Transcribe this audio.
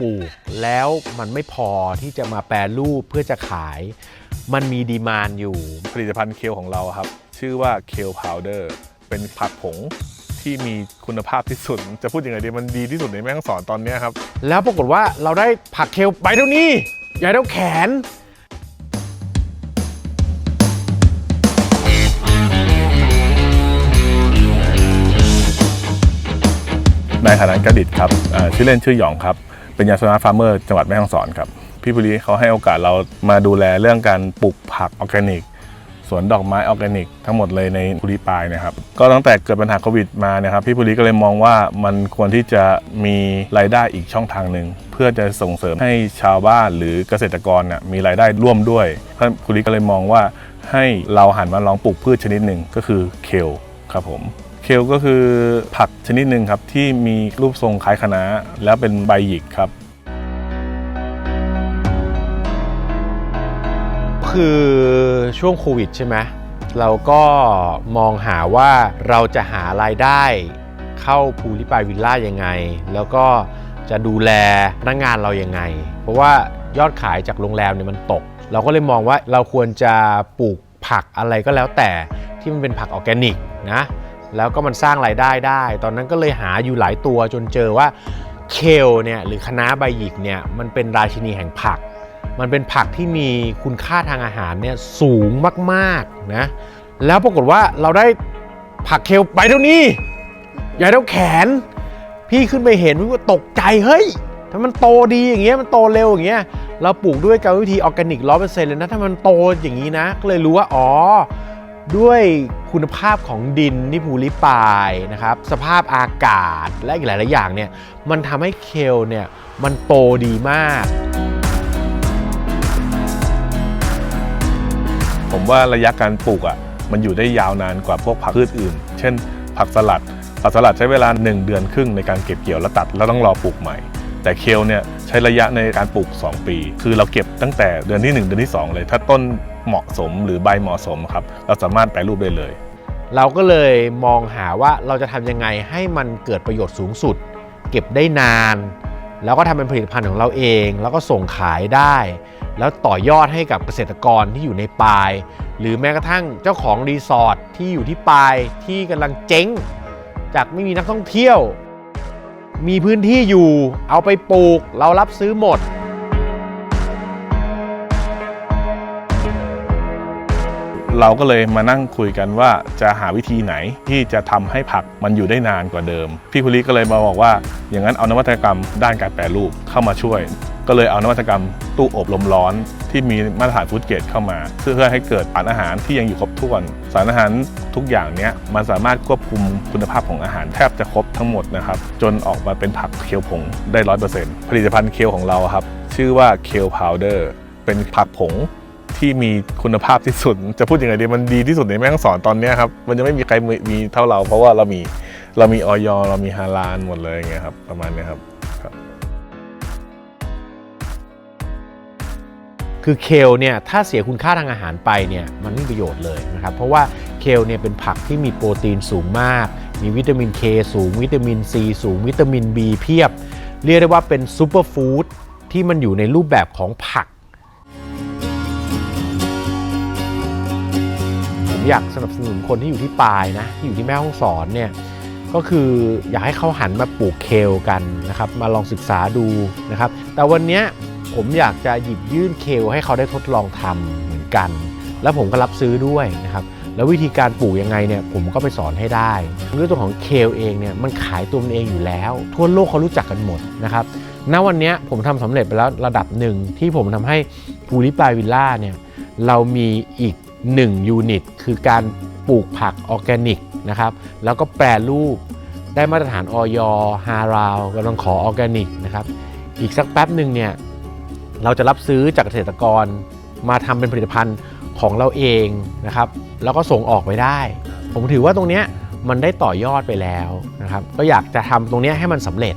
ปลูกแล้วมันไม่พอที่จะมาแปรรูปเพื่อจะขาย มันมีดีมานอยู่ ผลิตภัณฑ์เคลของเราครับ ชื่อว่าเคลพาวเดอร์เป็นผักผงที่มีคุณภาพที่สุด จะพูดยังไงดีมันดีที่สุดในแม่ฮ่องสอนตอนเนี้ยครับ แล้วปรากฏว่าเราได้ผักเคลใบเท่านี้ใหญ่เท่าแขน นายฐานันกดิตครับเอ่อชื่อเล่นชื่อหยองครับ เป็นยาสนาฟาร์มเมอร์จังหวัดแม่ฮ่องสอนครับ พี่บุรีเขาให้โอกาสเรามาดูแลเรื่องการปลูกผักออร์แกนิกสวนดอกไม้ออร์แกนิกทั้งหมดเลยในภูริปายนะครับ ก็ตั้งแต่เกิดปัญหาโควิดมาเนะครับ พี่ภูริก็เลยมองว่ามันควรที่จะมีรายได้อีกช่องทางหนึ่ง เพื่อจะส่งเสริมให้ชาวบ้านหรือเกษตรกรน่ะมีรายได้ร่วมด้วยท่านภูริก็เลยมองว่าให้เราหันมาลองปลูกพืชชนิดหนึ่งก็คือเคลครับผม ลก็คือผักชนิดหนึ่งครับ ที่มีรูปทรงคล้ายคะน้าแล้วเป็นใบหยิกครับ คือช่วงโควิดใช่ไหมเราก็มองหาว่าเราจะหารายได้เข้าภูริปายวิลล่ายังไง แล้วก็จะดูแลพนักงานเรายังไง เพราะว่ายอดขายจากโรงแรมเนี่ยมันตก เราก็เลยมองว่าเราควรจะปลูกผักอะไรก็แล้วแต่ที่มันเป็นผักออร์แกนิกนะ แล้วก็มันสร้างรายได้ได้ ตอนนั้นก็เลยหาอยู่หลายตัวจนเจอว่าเคลเนี่ยหรือคณะใบหยิกเนี่ยมันเป็นราชินีแห่งผัก มันเป็นผักที่มีคุณค่าทางอาหารเนี่ยสูงมากๆนะแล้วปรากฏว่าเราได้ผักเคลใบเท่านี้ใหญ่เท่าแขน พี่ขึ้นไปเห็นพี่ก็ตกใจเฮ้ยถ้ามันโตดีอย่างเงี้ยมันโตเร็วอย่างเงี้ยเราปลูกด้วยกรรมวิธีออร์แกนิกร้อเปอร์เซ็นต์เลยนะถ้ามันโตอย่างนี้นะก็เลยรู้ว่าอ๋อ ด้วยคุณภาพของดินที่ภูริปายนะครับ สภาพอากาศและอีกหลาย ๆ อย่างเนี่ยมันทำให้เคลเนี่ยมันโตดีมาก ผมว่าระยะการปลูกอะมันอยู่ได้ยาวนานกว่าพวกผักพืชอื่น เช่น ผักสลัด ผักสลัดใช้เวลา 1 เดือนครึ่งในการเก็บเกี่ยวแล้วตัด แล้วต้องรอปลูกใหม่ แต่เคลเนี่ยใช้ระยะในการปลูก 2 ปี คือเราเก็บตั้งแต่เดือนที่ 1 เดือนที่ 2 เลย ถ้าต้นเหมาะสมหรือใบเหมาะสมครับ เราสามารถแปรรูปได้เลย เราก็เลยมองหาว่าเราจะทำยังไงให้มันเกิดประโยชน์สูงสุด เก็บได้นาน แล้วก็ทำเป็นผลิตภัณฑ์ของเราเอง แล้วก็ส่งขายได้ แล้วต่อยอดให้กับเกษตรกรที่อยู่ในปลาย หรือแม้กระทั่งเจ้าของรีสอร์ทที่อยู่ที่ปลายที่กำลังเจ๊ง จากไม่มีนักท่องเที่ยว มีพื้นที่อยู่ เอาไปปลูก เรารับซื้อหมด เราก็เลยมานั่งคุยกันว่าจะหาวิธีไหนที่จะทำให้ผักมันอยู่ได้นานกว่าเดิม พี่ภูริก็เลยมาบอกว่า อย่างนั้นเอานวัตกรรมด้านการแปรรูปเข้ามาช่วย ก็เลยเอานวัตกรรมตู้อบลมร้อนที่มีมาตรฐานฟู้ดเกรดเข้ามา เพื่อให้เกิดสารอาหารที่ยังอยู่ครบถ้วน สารอาหารทุกอย่างเนี้ยมันสามารถควบคุมคุณภาพของอาหารแทบจะครบทั้งหมดนะครับ จนออกมาเป็นผักเคลผงได้ร้อยเปอร์เซ็นต์ผลิตภัณฑ์เคลของเราครับ ชื่อว่าเคลพาวเดอร์เป็นผักผงที่มีคุณภาพที่สุด จะพูดยังไงดีมันดีที่สุดในแม่ฮ่องสอนตอนนี้ครับมันจะไม่มีใครมีเท่าเรา เพราะว่าเรามีเรามีออยเรามีฮาลาลหมดเลยอย่างเงี้ยครับประมาณนี้ครับ คือเคลเนี่ยถ้าเสียคุณค่าทางอาหารไปเนี่ยมันไม่ประโยชน์เลยนะครับเพราะว่าเคลเนี่ยเป็นผักที่มีโปรตีนสูงมาก มีวิตามิน K สูง วิตามิน C สูง วิตามิน B เพียบ เรียกได้ว่าเป็นซูเปอร์ฟู้ดที่มันอยู่ในรูปแบบของผัก ผมอยากสนับสนุนคนที่อยู่ที่ปายนะที่อยู่ที่แม่ห้องสอนเนี่ยก็คืออยากให้เขาหันมาปลูกเคลกันนะครับมาลองศึกษาดูนะครับแต่วันนี้ ผมอยากจะหยิบยื่นเคลให้เขาได้ทดลองทำเหมือนกัน แล้วผมก็รับซื้อด้วยนะครับแล้ววิธีการปลูกยังไงเนี่ยผมก็ไปสอนให้ได้ด้วยตัวของเคลเองเนี่ยมันขายตัวมันเองอยู่แล้ว ทั่วโลกเขารู้จักกันหมดนะครับณวันนี้ผมทำสำเร็จไปแล้วระดับหนึ่งที่ผมทำให้ภูริปายวิลล่าเนี่ยเรามีอีก1ยูนิตคือการปลูกผักออร์แกนิกนะครับแล้วก็แปรรูปได้มาตรฐานออยฮาราวกำลังขอออร์แกนิกนะครับอีกสักแป๊บหนึ่งเนี่ย เราจะรับซื้อจากเกษตรกร มาทำเป็นผลิตภัณฑ์ของเราเองนะครับ แล้วก็ส่งออกไปได้ ผมถือว่าตรงเนี้ยมันได้ต่อยอดไปแล้วนะครับ ก็อยากจะทำตรงเนี้ยให้มันสำเร็จ